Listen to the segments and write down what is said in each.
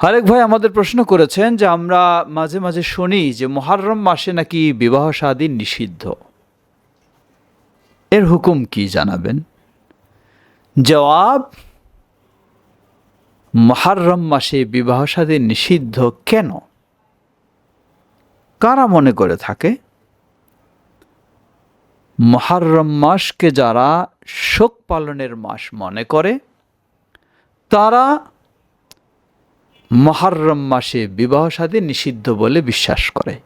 আরেক ভাই আমাদের প্রশ্ন করেছেন যে আমরা মাঝে মাঝে শুনি যে মহারম মাসে নাকি বিবাহ শাদী নিষিদ্ধ। এর হুকুম কি জানাবেন? জবাব মহারম মাসে বিবাহ শাদী নিষিদ্ধ কেন? কারা মনে করে থাকে? মহারম মাসকে যারা শোক পালনের মাস মনে করে, তারা মহারম মাসে বিবাহ শাদী নিষিদ্ধ বলে বিশ্বাস করে।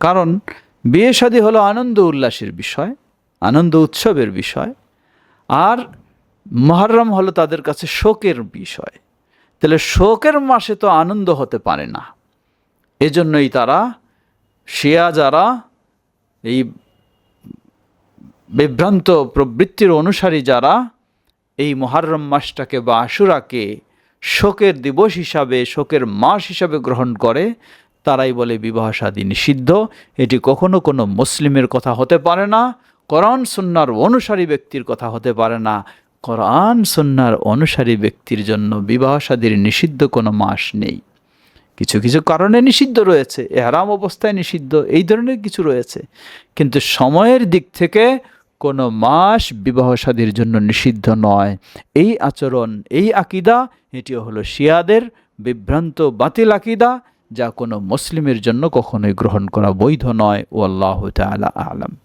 কারণ বিয়ে শাদী হলো আনন্দ উল্লাসের বিষয়, আনন্দ উৎসবের বিষয়, আর মহরম হলো তাদের কাছে শোকের বিষয়। তাহলে শোকের মাসে তো আনন্দ হতে পারে না। এজন্যই তারা শিয়া যারা এই বিভ্রান্ত প্রবৃত্তির অনুসারী যারা এই মহারম মাসটাকে বা আশুরাকে শোকের দিবস হিসাবে, শোকের মাস হিসাবে গ্রহণ করে, তারাই বলে বিবাহ শাদী নিষিদ্ধ। এটি কখনো কোনো মুসলিমের কথা হতে পারে না, কোরআন সুন্নার অনুসারী ব্যক্তির কথা হতে পারে না। কোরআন সুন্নার অনুসারী ব্যক্তির জন্য বিবাহ শাদীর নিষিদ্ধ কোনো মাস নেই। কিছু কিছু কারণে নিষিদ্ধ রয়েছে, এহারাম অবস্থায় নিষিদ্ধ, এই ধরনের কিছু রয়েছে। কিন্তু সময়ের দিক থেকে কোনো মাস বিবাহ সাদীর জন্য নিষিদ্ধ নয়। এই আচরণ, এই আকিদা, এটিও হলো শিয়াদের বিভ্রান্ত বাতিল আকিদা, যা কোনো মুসলিমের জন্য কখনোই গ্রহণ করা বৈধ নয়। ও আল্লাহ তালা আলম।